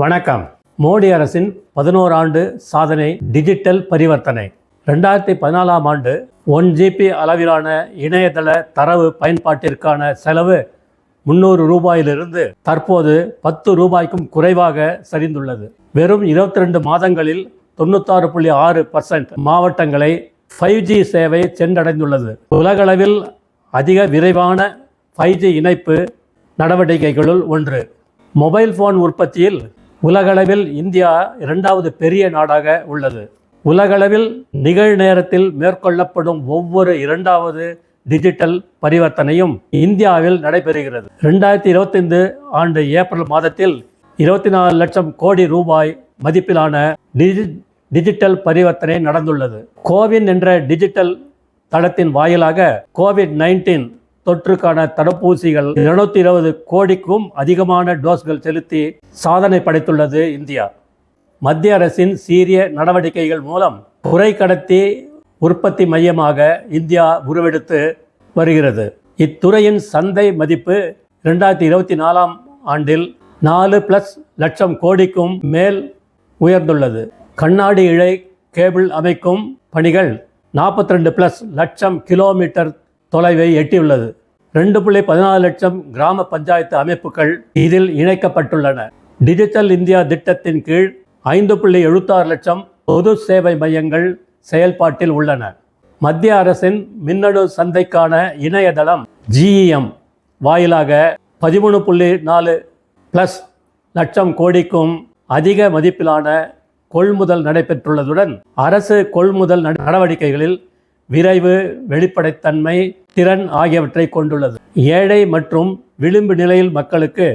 வணக்கம். மோடி அரசின் பதினோரு ஆண்டு சாதனை டிஜிட்டல் பரிவர்த்தனை. ரெண்டாயிரத்தி பதினாலாம் ஆண்டு ஒன் ஜிபி அளவிலான இணையதள தரவு பயன்பாட்டிற்கான செலவு முந்நூறு ரூபாயிலிருந்து தற்போது பத்து ரூபாய்க்கும் குறைவாக சரிந்துள்ளது. வெறும் இருபத்தி ரெண்டு மாதங்களில் தொண்ணூத்தாறு புள்ளி ஆறு பர்சன்ட் மாவட்டங்களை ஃபைவ் ஜி சேவை சென்றடைந்துள்ளது. உலகளவில் அதிக விரைவான ஃபைவ் ஜி இணைப்பு நடவடிக்கைகளுள் ஒன்று. மொபைல் ஃபோன் உற்பத்தியில் உலகளவில் இந்தியா இரண்டாவது பெரிய நாடாக உள்ளது. உலகளவில் நிகழ்நேரத்தில் மேற்கொள்ளப்படும் ஒவ்வொரு இரண்டாவது டிஜிட்டல் பரிவர்த்தனையும் இந்தியாவில் நடைபெறுகிறது. ரெண்டாயிரத்தி இருபத்தைந்து ஆண்டு ஏப்ரல் மாதத்தில் இருபத்தி நாலு லட்சம் கோடி ரூபாய் மதிப்பிலான டிஜி டிஜிட்டல் பரிவர்த்தனை நடந்துள்ளது. கோவின் என்ற டிஜிட்டல் தளத்தின் வாயிலாக கோவிட் நைன்டீன் தொற்றுக்கான தடுப்பூசிகள் இருநூத்தி இருபது கோடிக்கும் அதிகமான டோஸ்கள் செலுத்தி சாதனை படைத்துள்ளது இந்தியா. மத்திய அரசின் சீரிய நடவடிக்கைகள் மூலம் குறை கடத்தி உற்பத்தி மையமாக இந்தியா உருவெடுத்து வருகிறது. இத்துறையின் சந்தை மதிப்பு ரெண்டாயிரத்தி இருபத்தி நாலாம் ஆண்டில் நாலு பிளஸ் லட்சம் கோடிக்கும் மேல் உயர்ந்துள்ளது. கண்ணாடி இழை கேபிள் அமைக்கும் பணிகள் நாற்பத்தி ரெண்டு பிளஸ் லட்சம் கிலோமீட்டர் தொலைவை எட்டியுள்ளது. ரெண்டு புள்ளி பதினாலு லட்சம் கிராம பஞ்சாயத்து அமைப்புகள் இதில் இணைக்கப்பட்டுள்ளன. டிஜிட்டல் இந்தியா திட்டத்தின் கீழ் ஐந்து புள்ளி எழுபத்தாறு லட்சம் பொது சேவை மையங்கள் செயல்பாட்டில் உள்ளன. மத்திய அரசின் மின்னணு சந்தைக்கான இணையதளம் ஜிஇஎம் வாயிலாக பதிமூணு புள்ளி நாலு ப்ளஸ் லட்சம் கோடிக்கும் அதிக மதிப்பிலான கொள்முதல் நடைபெற்றுள்ளதுடன் அரசு கொள்முதல் நடவடிக்கைகளில் விரைவு வெளிப்படைத்தன்மை திறன் ஆகியவற்றை கொண்டுள்ளது. ஏழை மற்றும் விளிம்பு நிலையில் மக்களுக்கு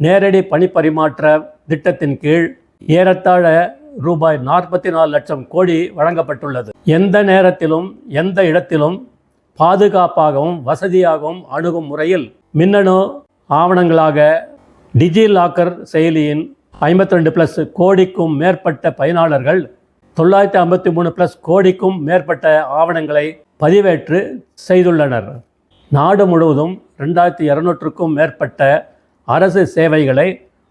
நேரடி பணிப்பரிமாற்ற திட்டத்தின் கீழ் ஏறத்தாழ ரூபாய் நாற்பத்தி நாலு லட்சம் கோடி வழங்கப்பட்டுள்ளது. எந்த நேரத்திலும் எந்த இடத்திலும் பாதுகாப்பாகவும் வசதியாகவும் அணுகும் முறையில் மின்னணு ஆவணங்களாக டிஜிலாக்கர் செயலியின் 52 ரெண்டு ப்ளஸ் கோடிக்கும் மேற்பட்ட பயனாளர்கள் தொள்ளாயிரத்தி ஐம்பத்தி மூணு ப்ளஸ் கோடிக்கும் மேற்பட்ட ஆவணங்களை பதிவேற்று செய்துள்ளனர். நாடு முழுவதும் ரெண்டாயிரத்தி இரநூற்றுக்கும் மேற்பட்ட அரசு சேவைகளை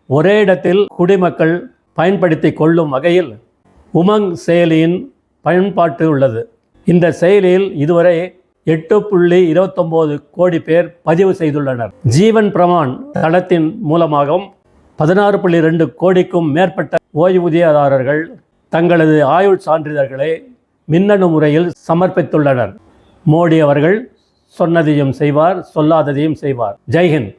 ஒரே இடத்தில் குடிமக்கள் பயன்படுத்தி கொள்ளும் வகையில் உமங் செயலியின் பயன்பாட்டு உள்ளது. இந்த செயலியில் இதுவரை எட்டு புள்ளி இருபத்தொம்போது கோடி பேர் பதிவு செய்துள்ளனர். ஜீவன் பிரமான் தளத்தின் மூலமாகவும் பதினாறு புள்ளி ரெண்டு கோடிக்கும் மேற்பட்ட ஓய்வூதியதாரர்கள் தங்களது ஆயுள் சான்றிதழ்களை மின்னணு முறையில் சமர்ப்பித்துள்ளனர். மோடி அவர்கள் சொன்னதையும் செய்வார் சொல்லாததையும் செய்வார். ஜெய்ஹிந்த்